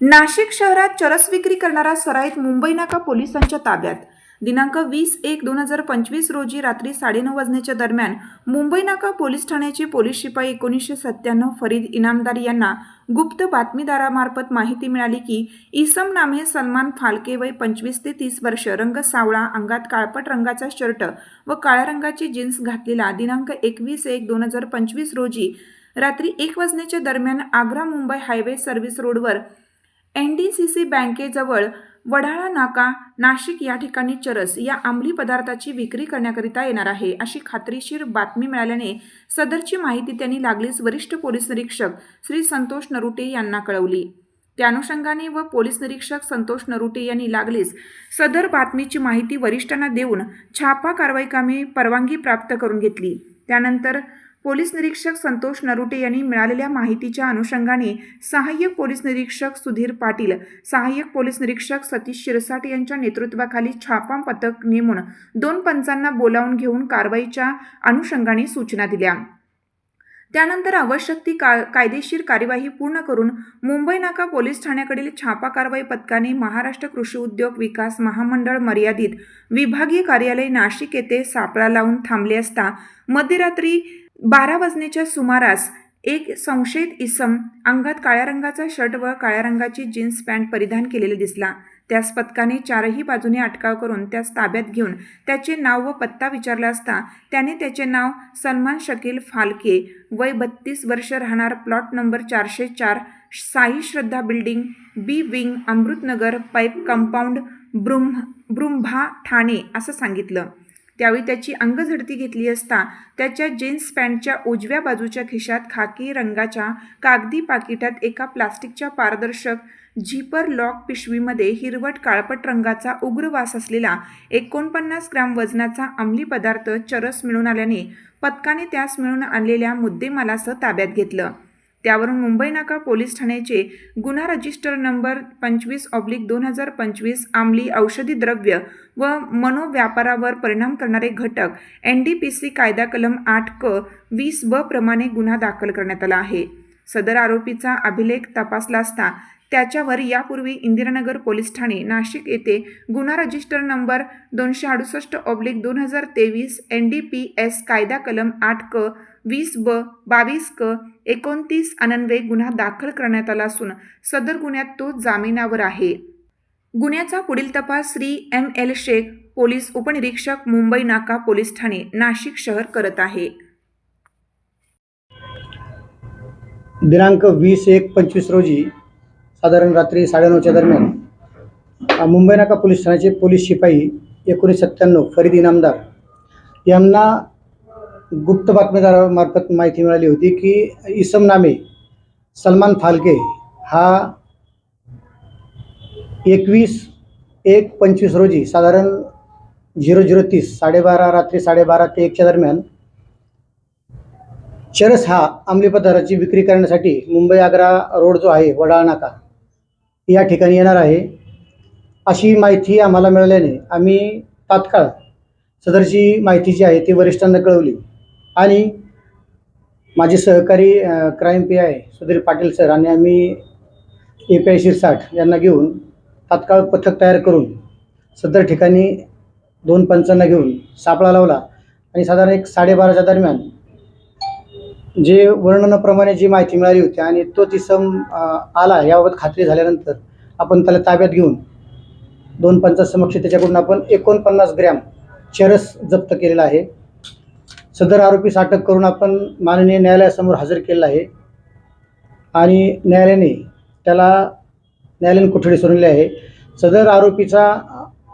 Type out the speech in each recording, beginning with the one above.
नाशिक शहरात चरस विक्री करणारा सराईत मुंबई नाका पोलिसांच्या ताब्यात. दिनांक वीस एक दोन हजार पंचवीस रोजी रात्री साडेनऊ वाजण्याच्या दरम्यान मुंबई नाका पोलीस ठाण्याचे पोलीस शिपाई एकोणीसशे सत्त्याण्णव फरीद इनामदार यांना गुप्त बातमीदारामार्फत माहिती मिळाली की इसम नामे सलमान फालके वय पंचवीस ते तीस वर्ष रंग सावळा अंगात काळपट रंगाचा शर्ट व काळ्या रंगाची जीन्स घातलेला दिनांक एकवीस एक दोन हजार पंचवीस रोजी रात्री एक वाजण्याच्या दरम्यान आग्रा मुंबई हायवे सर्व्हिस रोडवर एन डी सी सी बँकेजवळ वडाळा नाका नाशिक या ठिकाणी चरस या अंमली पदार्थाची विक्री करण्याकरिता येणार आहे अशी खात्रीशीर बातमी मिळाल्याने सदरची माहिती त्यांनी लागलीच वरिष्ठ पोलीस निरीक्षक श्री संतोष नरुटे यांना कळवली. त्या अनुषंगाने व पोलीस निरीक्षक संतोष नरुटे यांनी लागलीच सदर बातमीची माहिती वरिष्ठांना देऊन छापा कारवाई कामी परवानगी प्राप्त करून घेतली. त्यानंतर पोलीस निरीक्षक संतोष नरुटे यांनी मिळालेल्या माहितीच्या अनुषंगाने सहाय्यक पोलीस निरीक्षक सुधीर पाटील सहाय्यक पोलीस निरीक्षक सतीश शिरसाट यांच्या नेतृत्वाखाली छापा पथक नेमून दोन पंचांना बोलावून घेऊन कारवाईच्या अनुषंगाने सूचना दिल्या. त्यानंतर आवश्यक ती का कायदेशीर कार्यवाही पूर्ण करून मुंबई नाका पोलीस ठाण्याकडील छापा कारवाई पथकाने महाराष्ट्र कृषी उद्योग विकास महामंडळ मर्यादित विभागीय कार्यालय नाशिक येथे सापळा लावून थांबले असता मध्यरात्री बारा वाजण्याच्या सुमारास एक संशयित इसम अंगात काळ्या रंगाचा शर्ट व काळ्या रंगाची जीन्स पॅन्ट परिधान केलेले दिसला. त्यास पथकाने चारही बाजूने अटकाव करून त्यास ताब्यात घेऊन त्याचे नाव व पत्ता विचारला असता त्याने त्याचे नाव सलमान शकील फालके वय बत्तीस वर्ष राहणार प्लॉट नंबर चारशे चार Sai Shraddha building B wing Amrutnagar pipe compound ब्रुम्ह ब्रुंभा ठाणे असं सांगितलं. त्यावेळी त्याची अंगझडती घेतली असता त्याच्या जीन्स पॅन्टच्या उजव्या बाजूच्या खिशात खाकी रंगाच्या कागदी पाकिटात एका प्लास्टिकच्या पारदर्शक झिपर लॉक पिशवीमध्ये हिरवट काळपट रंगाचा उग्र वास असलेला एकोणपन्नास ग्राम वजनाचा अंमली पदार्थ चरस मिळून आल्याने पथकाने त्यास मिळून आणलेल्या मुद्देमालासह ताब्यात घेतलं. त्यावरून मुंबई नाका पोलीस ठाण्याचे गुन्हा रजिस्टर नंबर पंचवीस ऑब्लिक दोन हजार पंचवीस आमली औषधी द्रव्य व मनोव्यापारावर परिणाम करणारे घटक एन डी पी सी कायदा कलम आठ क वीस ब प्रमाणे गुन्हा दाखल करण्यात आला आहे. सदर आरोपीचा अभिलेख तपासला असता त्याच्यावर यापूर्वी इंदिरानगर पोलीस ठाणे नाशिक येथे गुन्हा रजिस्टर नंबर दोनशे अडुसष्ट ऑब्लिक दोन हजार तेवीस एन डी पी एस कायदा कलम आठ क वीस ब बावीस क एकोणतीस अनन्वये गुन्हा दाखल करण्यात आला असून सदर गुन्ह्यात तो जामिनावर आहे. गुन्ह्याचा पुढील तपास Shri M L Shaikh police उपनिरीक्षक मुंबई नाका पोलीस ठाणे नाशिक शहर करत आहे. दिनांक वीस एक पंचवीस रोजी साधारण रात्री साडेनऊच्या दरम्यान मुंबई नाका पोलीस ठाण्याचे पोलीस शिपाई एकोणीस सत्त्याण्णव फरीद इनामदार यांना गुप्त बातमीदारामार्फत माहिती मिळाली होती की इसम नामे सलमान फालके हा एकवीस एक पंचवीस रोजी साधारण झिरो झिरो तीस साडेबारा रात्री साडेबारा ते एकच्या दरम्यान चरस हा अंमली पदार्थाची विक्री करण्यासाठी मुंबई आग्रा रोड जो आहे वडाळ नाका या ठिकाणी येणार आहे. अशी माहिती आम्हाला मिळाल्याने आम्ही तात्काळ सदरची माहिती जी आहे ती वरिष्ठांना कळवली. आणि माझे सहकारी crime P I Sudhir Patil sir आणि आम्ही ए पी आय शिरसाठ यांना घेऊन तात्काळ पथक तयार करून सदर ठिकाणी दोन पंचांना घेऊन सापळा लावला आणि साधारण एक साडेबाराच्या दरम्यान जे वर्णनाप्रमाणे जी माहिती मिळाली होती आणि तो ती सम आला याबाबत खात्री झाल्यानंतर आपण त्याला ताब्यात घेऊन दोन पंचासमक्ष त्याच्याकडून आपण एकोणपन्नास ग्रॅम चरस जप्त केलेला आहे. सदर आरोपीस अटक करून आपण माननीय न्यायालयासमोर हजर केलेला आहे. आणि न्यायालयाने त्याला न्यायालयीन कोठडी सोडलेली आहे. सदर आरोपीचा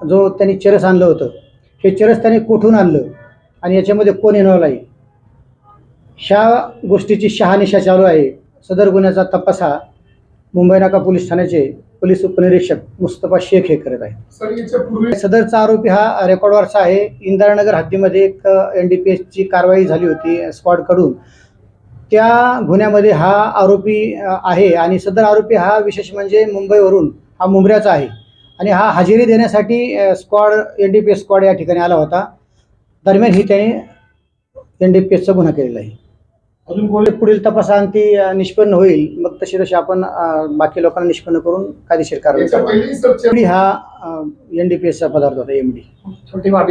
जो त्यांनी चरस आणलं होतं हे चरस त्याने कुठून आणलं आणि याच्यामध्ये कोण इन्व्हॉल्व आहे? ह्या गोष्टीची शहानिशा चालू आहे. सदर गुन्ह्याचा तपास हा मुंबई नाका पोलीस ठाण्याचे पोलीस उपनिरीक्षक मुस्तफा शेख हे करत आहे सर याच्या पूर्वी सदरचा आरोपी हा रेकॉर्डवरचा आहे. इंदिरानगर हद्दीमध्ये एक एन डी पी एसची कारवाई झाली होती स्क्वॉडकडून त्या गुन्ह्यामध्ये हा आरोपी आहे आणि सदर आरोपी हा विशेष म्हणजे मुंबईवरून हा मुंबऱ्याचा आहे आणि हा हजेरी देण्यासाठी squad N D P S squad या ठिकाणी आला होता. दरम्यान ही त्याने एन डी पी एसचा गुन्हा केलेला आहे. अजून पुढील तपासांती निष्पन्न होईल. मग तशी तशी आपण बाकी लोकांना निष्पन्न करून कायदेशीर कारवाई हा एन डी पी एसचा पदार्थ होता एमडी